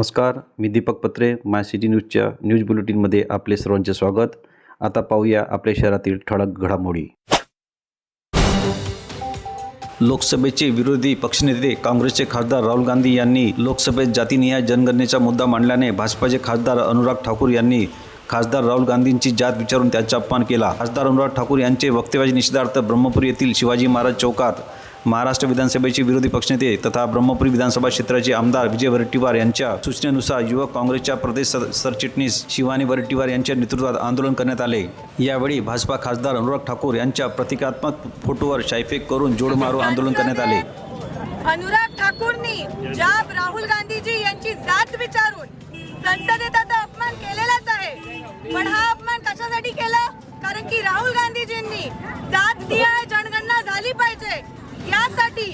नमस्कार मी दीपक पत्रे माय सिटी न्यूजच्या न्यूज बुलेटिनमध्ये आपले सर्वांचे स्वागत. आता पाहूया आपल्या शहरातील ठळक घडामोडी. लोकसभेचे विरोधी पक्षनेते काँग्रेसचे खासदार राहुल गांधी यांनी लोकसभेत जातीनिहाय जनगणनेचा मुद्दा मांडल्याने भाजपाचे खासदार अनुराग ठाकूर यांनी खासदार राहुल गांधींची जात विचारून त्यांचा अपमान केला. खासदार अनुराग ठाकूर यांचे वक्तव्याचे निषेधार्थ ब्रह्मपुरी येथील शिवाजी महाराज चौकात महाराष्ट्र विधानसभेचे विरोधी पक्षनेते तथा ब्रह्मपुरी विधानसभा क्षेत्राचे आमदार विजय वरट्टीवार यांच्या सूचनेनुसार युवक काँग्रेसच्या प्रदेश सर- सरचिटणीस शिवानी वरट्टीवार यांच्या नेतृत्वात आंदोलन करण्यात आले. यावेळी भाजपा खासदार अनुराग ठाकूर यांच्या प्रतिकात्मक फोटोवर शायफेक करून जोड मारो आंदोलन करण्यात आले. अनुराग ठाकूरनी ज्या राहुल गांधीजी यांची जात विचारून संसदेत आता अपमान केलेलाच आहे. पण हा अपमान कशासाठी केला? कारण की राहुल गांधीजींनी जात दिया जनगणना झाली पाहिजे. यासाठी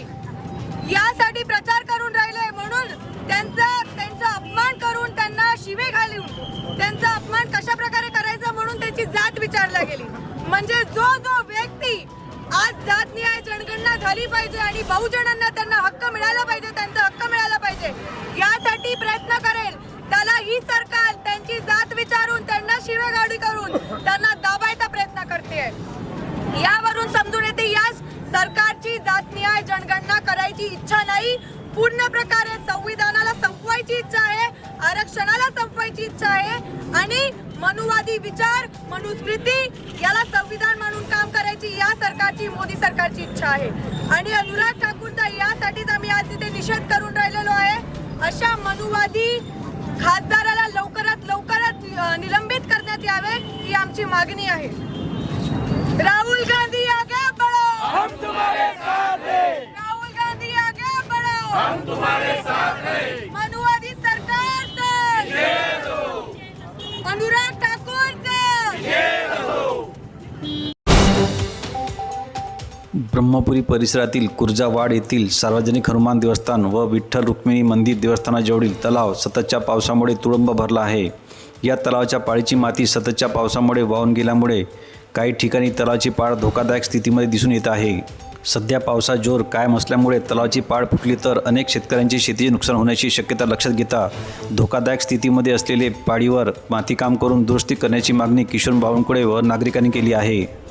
यासाठी प्रचार करून राहिले म्हणून त्यांचा त्यांचा अपमान करून त्यांना शिवे घालून त्यांचा अपमान कशा प्रकारे करायचा म्हणून त्यांची जात विचारल्या गेली. म्हणजे जो जो व्यक्ती आज जात न्याय जनगणना झाली पाहिजे आणि बहुजनांना त्यांना हक्क मिळाला पाहिजे त्यांचा हक्क मिळाला पाहिजे यासाठी प्रयत्न करेल. त्याला ही सरकार त्यांची जात विचारून त्यांना शिवेगाडी करून त्यांना दाबायचा प्रयत्न करते यावरून समजून सरकारची जात न्याय जनगणना करायची इच्छा नाही. पूर्ण प्रकारे संविधानाला संपवायची इच्छा आहे आरक्षणाला संपवायची इच्छा आहे. आणि मनुवादी विचार मनुस्मृती याला संविधान म्हणून काम करायची या सरकारची मोदी सरकारची इच्छा आहे. आणि अनुराग ठाकूरचा यासाठीच आम्ही आज तिथे निषेध करून राहिलेलो आहे. अशा मनुवादी खासदाराला लवकरात लवकरात निलंबित करण्यात यावे ही आमची मागणी आहे. राहुल गांधी या ब्रह्मपुरी परिसरातील कुर्जावाड येथील सार्वजनिक हनुमान देवस्थान व विठ्ठल रुक्मिणी मंदिर देवस्थानाजवळील तलाव सततच्या पावसामुळे तुडंब भरला आहे. या तलावाच्या पाळीची माती सततच्या पावसामुळे वाहून गेल्यामुळे काही ठिकाणी तलावाची पाळ धोकादायक स्थितीमध्ये दिसून येत आहे. सध्या पावसा जोर कायम असल्यामुळे तलावाची पाळ फुटली तर अनेक शेतकऱ्यांची शेतीचे नुकसान होण्याची शक्यता लक्षात घेता धोकादायक स्थितीमध्ये असलेले पाळीवर मातीकाम करून दुरुस्ती करण्याची मागणी किशोर बावनकुळे व नागरिकांनी केली आहे.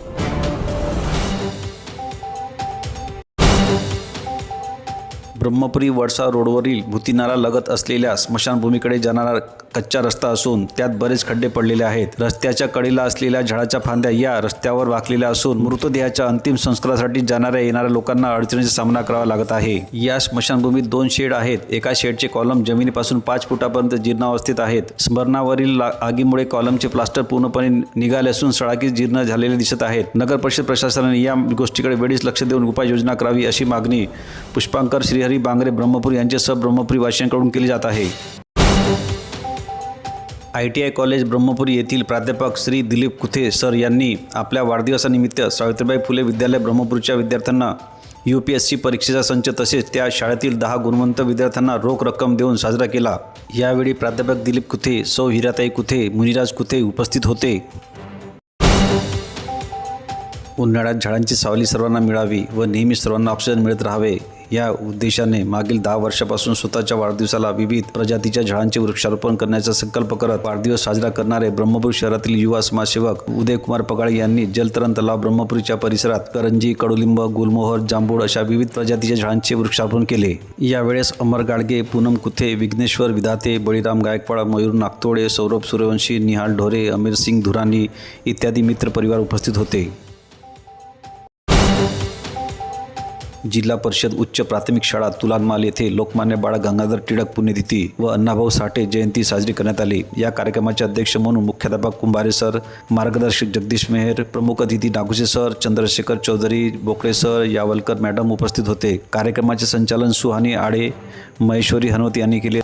ब्रह्मपुरी वडसा रोडवरील भूतीनाला लगत असलेल्या स्मशानभूमीकडे जाणारा कच्चा रस्ता असून त्यात बरेच खड्डे पडलेले आहेत. रस्त्याच्या कडेला असलेल्या झाडाच्या फांद्या या रस्त्यावर वाकलेल्या असून मृतदेहाच्या अंतिम संस्कारासाठी जाणाऱ्या येणाऱ्या लोकांना अडचणीचा सामना करावा लागत आहे. या स्मशानभूमीत दोन शेड आहेत. एका शेडचे कॉलम जमिनीपासून पाच फुटापर्यंत जीर्णावस्थेत आहेत. स्मरणावरील आगीमुळे कॉलमचे प्लास्टर पूर्णपणे निघाले असून सळाकी जीर्ण झालेले दिसत आहेत. नगर परिषद प्रशासनाने या गोष्टीकडे वेळीच लक्ष देऊन उपाययोजना करावी अशी मागणी पुष्पांकर श्रीहरी बांगरे ब्रह्मपूर यांच्यासह ब्रह्मपुरी वासियांकडून केली जात आहे. I T I college Brahmapuri येथील प्राध्यापक श्री दिलीप कुथे सर यांनी आपल्या वाढदिवसानिमित्त सावित्रीबाई फुले विद्यालय ब्रह्मपूरच्या विद्यार्थ्यांना यू पी एस सी परीक्षेचा संच तसेच त्या शाळेतील दहा गुणवंत विद्यार्थ्यांना रोख रक्कम देऊन साजरा केला. यावेळी प्राध्यापक दिलीप कुथे सौ हिराताई कुथे मुनिराज कुथे उपस्थित होते. उन्हाळ्यात झाडांची सावली सर्वांना मिळावी व नेहमी सर्वांना ऑक्सिजन मिळत राहावे. या उद्देशाने मागील दहा वर्षापासून स्वतःच्या वाढदिवसाला विविध प्रजातीच्या झाडांचे वृक्षारोपण करण्याचा संकल्प करत वाढदिवस साजरा करणारे ब्रह्मपूर शहरातील युवा समाजसेवक उदयकुमार पगाळे यांनी जलतरण तलाव ब्रह्मपुरीच्या परिसरात करंजी कडुलिंब गुलमोहर जांभूळ अशा विविध प्रजातीच्या झाडांचे वृक्षारोपण केले. यावेळेस अमर गाडगे पूनम कुथे विघ्नेश्वर विधाते बळीराम गायकवाड मयूर नागतोडे सौरभ सूर्यवंशी निहाल ढोरे अमीर सिंग धुरानी इत्यादी मित्र परिवार उपस्थित होते. जिल्हा परिषद उच्च प्राथमिक शाळा तुलानमाल येथे लोकमान्य बाळ गंगाधर टिळक पुण्यतिथी व अण्णाभाऊ साठे जयंती साजरी करण्यात आली. या कार्यक्रमाचे अध्यक्ष म्हणून मुख्याध्यापक कुंभारे सर मार्गदर्शक जगदीश मेहर प्रमुख अतिथी Naguse sir Chandrashekhar Chaudhari Bokale sir Yavalkar madam उपस्थित होते. कार्यक्रमाचे संचालन सुहानी आडे महेश्वरी हनवत यांनी केले.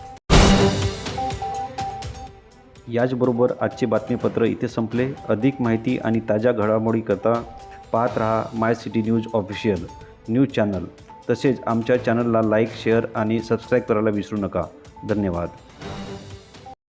याचबरोबर आजचे बातमीपत्र इथे संपले. अधिक माहिती आणि ताज्या घडामोडीकरता पाहत रहा my city news official news channel. तसेच आमच्या चॅनलला लाईक शेअर आणि सबस्क्राईब करायला विसरू नका. धन्यवाद.